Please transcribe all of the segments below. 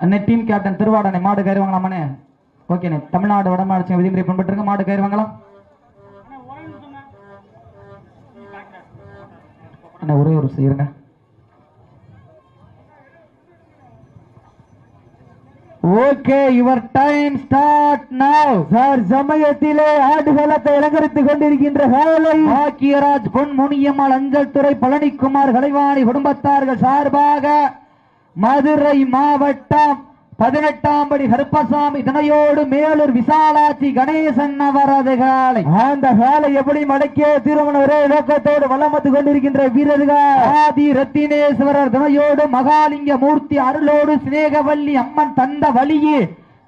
அண்ணே team captain Thiruvadanai மாடு கயிறு வாங்கலாமாண்ணே ஓகேண்ணே தமிழ்நாடு வடமாடு விதிமுறை பின்பற்றுங்க. மாடு கயிறு வாங்கலாம். அண்ணா ஒரே ஒரு செய்யுங்க okay your time start now sir சமயத்திலே ஆடுகளத்தை அலங்கரித்துக் கொண்டிருக்கின்ற காலை பாக்கியராஜ் பொன் முனியம்மாள் அஞ்சல் துறை பழனிக்குமார் கலைவாணி குடும்பத்தார்கள் சார்பாக மதுரை மாவட்டம் பதினெட்டாம் படி கருப்பசாமி துணையோடு மேலூர் விசாலாட்சி கணேசன் அவரது காலை. அந்த காலை எப்படி மடக்கிய திருமண ஒரே நோக்கத்தோடு வளம் வந்து கொண்டிருக்கின்ற வீரர்கள்? ஆதி ரத்தினேஸ்வரர் துணையோடு மகாலிங்க மூர்த்தி அருளோடு சிநேகவல்லி அம்மன் தந்த வழியே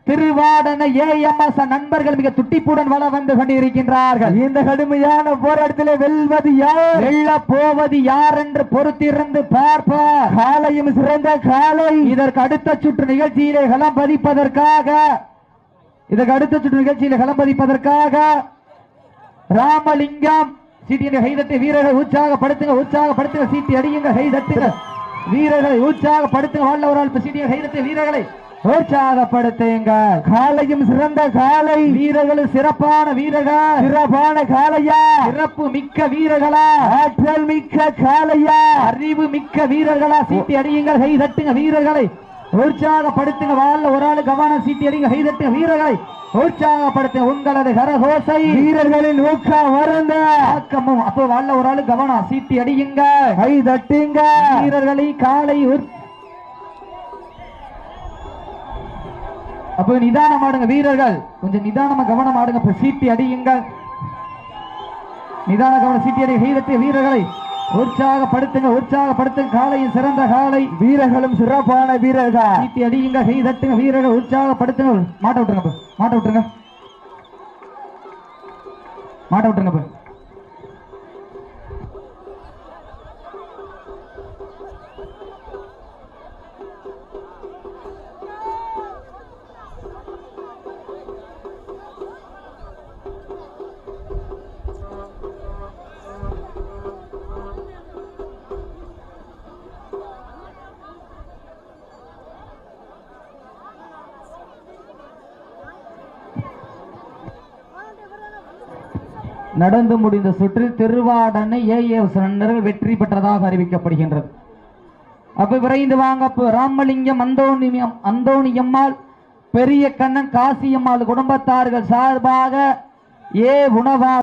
திருவாடன ஏஎம்எஸ் நண்பர்கள் மிக துட்டிப்புடன் வள வந்து கொண்டிருக்கின்றார்கள் இந்த கடுமையான போராட்டத்திலே வெல்வது யார்? வெல்ல போவது யார் என்று பொறுத்திருந்து பார்ப்பார் காலையும் சிறந்த காலை. இதற்கு அடுத்த சுற்று நிகழ்ச்சியிலே களம் பதிப்பதற்காக இதற்கு அடுத்த சுற்று நிகழ்ச்சியிலே களம் பதிப்பதற்காக ராமலிங்கம் சீட்டியின் கைதட்டி வீரர்கள் உற்சாகப்படுத்துங்க உற்சாகப்படுத்துங்க சீட்டி அடியுங்க கைதட்டுங்க வீரர்களை உற்சாகப்படுத்துங்க வாழ்ல ஒரு ஆள் சீட்டியின் கைதட்டி வீரர்களை உற்சாகப்படுத்துங்க காலையும் சிறந்த காலை. வீரர்கள் சிறப்பான வீரர்கள். சிறப்பான காலையா. சிறப்பு மிக்க வீரர்களா. ஆற்றல் மிக்க காலையா. அறிவு மிக்க வீரர்களா. சீட்டி அடியுங்கள் கை தட்டுங்க வீரர்களை. உற்சாகப்படுத்துங்க வாழ்ல ஒரு ஆளு கவனம் சீட்டி அடிங்க கை தட்டுங்க வீரர்களை. உற்சாகப்படுத்துங்க உங்களது கரகோசை. வீரர்களின் ஊக்கம் வருந்த ஆக்கமும். அப்போ வாழ்ல ஒரு ஆளு கவனம் சீட்டி அடியுங்க கை தட்டுங்க. வீரர்களை காலை உற்- அப்போ நிதானம் ஆடுங்க வீரர்கள். கொஞ்சம் நிதானமா கவனம் ஆடுங்க. இப்ப சீட்டி அடியுங்கள். நிதான கவனம் சீட்டி அடி வீரத்தை வீரர்களை உற்சாகப்படுத்துங்க. உற்சாகப்படுத்துங்க. காலையின் சிறந்த காலை. வீரர்களும் சிறப்பான வீரர்கள். சீட்டி அடியுங்க கை தட்டுங்க வீரர்கள் உற்சாகப்படுத்துங்க. மாட்ட விட்டுருங்க. மாட்ட விட்டுருங்க. மாட்ட விட்டுருங்க நடந்து முடிந்த சுற்றில் திருவாடனை ஏஏஎஸ் ரன்னர்கள் வெற்றி பெற்றதாக அறிவிக்கப்படுகின்றது. அப்ப விரைந்து வாங்க ராமலிங்கம் அந்தோணி அந்தோணியம்மாள் பெரிய கண்ணன் காசியம்மாள் குடும்பத்தார்கள் சார்பாக ஏ. உணவா